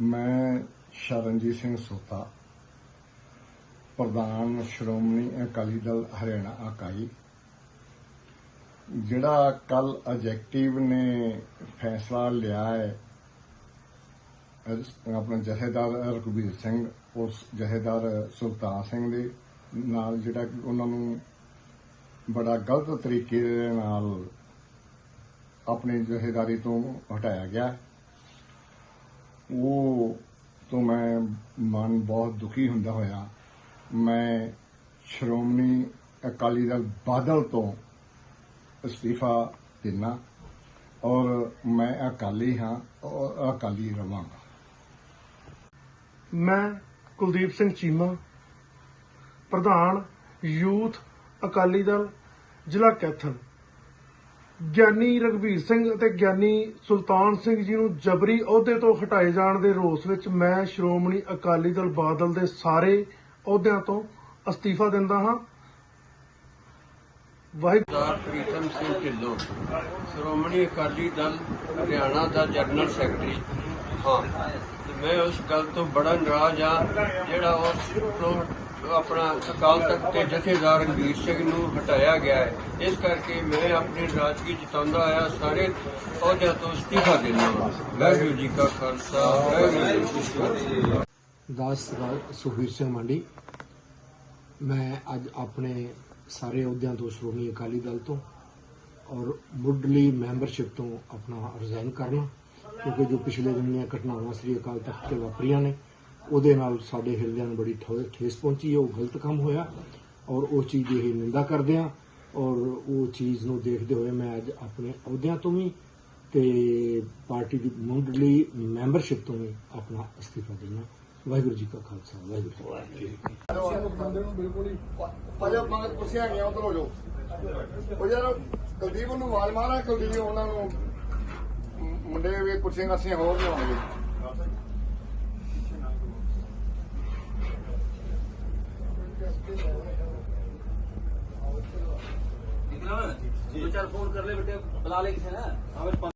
ਮੈਂ ਸ਼ਰਨਜੀਤ ਸਿੰਘ ਸੋਤਾ, ਪ੍ਰਧਾਨ ਸ਼੍ਰੋਮਣੀ ਅਕਾਲੀ ਦਲ ਹਰਿਆਣਾ ਇਕਾਈ, ਜਿਹੜਾ ਕੱਲ ਐਗਜ਼ੈਕਟਿਵ ਨੇ ਫੈਸਲਾ ਲਿਆ ਹੈ ਅਹ ਆਪਣਾ ਜਥੇਦਾਰ ਰਘੁਬੀਰ ਸਿੰਘ, ਉਸ ਜਥੇਦਾਰ ਸੁਲਤਾਨ ਸਿੰਘ ਦੇ ਨਾਲ ਜਿਹੜਾ ਕਿ ਉਹਨਾਂ ਨੂੰ ਬੜਾ ਗਲਤ ਤਰੀਕੇ ਨਾਲ ਆਪਣੀ ਜਥੇਦਾਰੀ ਤੋਂ ਹਟਾਇਆ ਗਿਆ। ਉਹ ਤੋਂ ਮੈਂ ਮਨ ਬਹੁਤ ਦੁਖੀ ਹੁੰਦਾ ਹੋਇਆ। ਮੈਂ ਸ਼੍ਰੋਮਣੀ ਅਕਾਲੀ ਦਲ ਬਾਦਲ ਤੋਂ ਅਸਤੀਫਾ ਦਿੰਨਾ ਔਰ ਮੈਂ ਅਕਾਲੀ ਹਾਂ ਔਰ ਅਕਾਲੀ ਰਵਾਂਗਾ। ਮੈਂ ਕੁਲਦੀਪ ਸਿੰਘ ਚੀਮਾ, ਪ੍ਰਧਾਨ ਯੂਥ ਅਕਾਲੀ ਦਲ, ਜ਼ਿਲ੍ਹਾ ਕੈਥਲ। ਗਿਆਨੀ ਰਗਵੀਰ ਸਿੰਘ ਅਤੇ ਗਿਆਨੀ ਸੁਲਤਾਨ ਸਿੰਘ ਜੀ ਨੂੰ ਜਬਰੀ ਅਹੁਦੇ ਤੋਂ ਹਟਾਏ ਜਾਣ ਦੇ ਰੋਸ ਵਿੱਚ ਮੈਂ ਸ਼੍ਰੋਮਣੀ ਅਕਾਲੀ ਦਲ ਬਾਦਲ ਦੇ ਸਾਰੇ ਅਹੁਦਿਆਂ ਤੋਂ ਅਸਤੀਫਾ ਦਿੰਦਾ ਹਾਂ। ਵਾਹਿਗੁਰੂ। ਪ੍ਰੀਤਮ ਸਿੰਘ ਢਿੱਲੋਂ, ਸ਼੍ਰੋਮਣੀ ਅਕਾਲੀ ਦਲ ਹਰਿਆਣਾ ਦਾ ਜਨਰਲ ਸੈਕਟਰੀ। ਹਾਂ। ਮੈਂ ਉਸ ਗੱਲ ਤੋਂ ਬੜਾ ਨਾਰਾਜ਼ ਆ ਜਿਹੜਾ ਉਸ ਤੋਂ ਆਪਣਾ ਅਕਾਲ ਤਖਤ ਦੇ ਜਥੇਦਾਰ ਰਣਵੀਰ ਸਿੰਘ ਨੂੰ ਹਟਾਇਆ ਗਿਆ ਹੈ। ਇਸ ਕਰਕੇ ਮੈਂ ਆਪਣੀ ਨਾਰਾਜ਼ਗੀ ਜਤਾਉਂਦਾ ਆਇਆ, ਸਾਰੇ ਅਹੁਦਿਆਂ ਤੋਂ ਅਸਤੀਫਾ ਦਿੰਦਾ ਹਾਂ। ਵਾਹਿਗੁਰੂ ਜੀ ਕਾ ਖਾਲਸਾ, ਵਾਹਿਗੁਰੂ ਜੀ ਕੀ ਫਤਿਹ। ਦਾਸ ਰਾਜ ਸੁਖਬੀਰ ਸਿੰਘ ਮੰਡੀ, ਮੈਂ ਅੱਜ ਆਪਣੇ ਸਾਰੇ ਅਹੁਦਿਆਂ ਤੋਂ ਸ਼੍ਰੋਮਣੀ ਅਕਾਲੀ ਦਲ ਤੋਂ ਔਰ ਮੁੱਢਲੀ ਮੈਂਬਰਸ਼ਿਪ ਤੋਂ ਆਪਣਾ ਰਿਜ਼ਾਈਨ ਕਰਨਾ। ਕਿਉਂਕਿ ਜੋ ਪਿਛਲੇ ਦਿਨ ਦੀਆਂ ਘਟਨਾਵਾਂ ਸ੍ਰੀ ਅਕਾਲ ਤਖਤ ਤੇ ਵਾਪਰੀਆਂ ਨੇ, ਉਹਦੇ ਨਾਲ ਸਾਡੇ ਹਿਰਦਿਆਂ ਨੂੰ ਬੜੀ ਠੇਸ ਪਹੁੰਚੀ ਹੈ, ਉਹ ਗਲਤ ਕੰਮ ਹੋਇਆ ਔਰ ਉਸ ਚੀਜ਼ ਦੀ ਨਿੰਦਾ ਕਰਦੇ ਹਾਂ ਔਰ ਉਹ ਚੀਜ਼ ਨੂੰ ਦੇਖਦੇ ਹੋਏ ਮੈਂ ਅੱਜ ਆਪਣੇ ਅਹੁਦਿਆਂ ਤੋਂ ਵੀ ਤੇ ਪਾਰਟੀ ਦੀ ਮੁੱਢਲੀ ਮੈਂਬਰਸ਼ਿਪ ਤੋਂ ਵੀ ਆਪਣਾ ਅਸਤੀਫਾ ਦੇਣਾ ਵਾਹਿਗੁਰੂ ਜੀ ਕਾ ਖਾਲਸਾ, ਵਾਹਿਗੁਰੂ ਜੀ ਕੀ ਫਤਿਹ। ਬੰਦੇ ਨੂੰ ਬਿਲਕੁਲ ਹੀ ਪਾਜਾ ਮਗਰ ਕੁਰਸੀਆਂ ਗਈਆਂ ਉਧਰ ਹੋ ਜਾਓ। ਉਹ ਯਾਰ ਕੁਲਦੀਪ ਨੂੰ ਆਵਾਜ਼ ਮਾਰਾ, ਕੁਲਦੀਪ ਉਹਨਾਂ ਨੂੰ ਮੁੰਡੇ ਵੀ ਕੁਰਸੀਆਂ ਕਾਸੀਆਂ ਹੋਰ ਲਿਆਉਣਗੇ ਦੋ ਚਾਰ ਫੋਨ ਕਰ ਲੈ ਬੇਟੇ, ਬੁਲਾ ਲੈ ਕਿਸੇ ਨਾ ਆਵੇ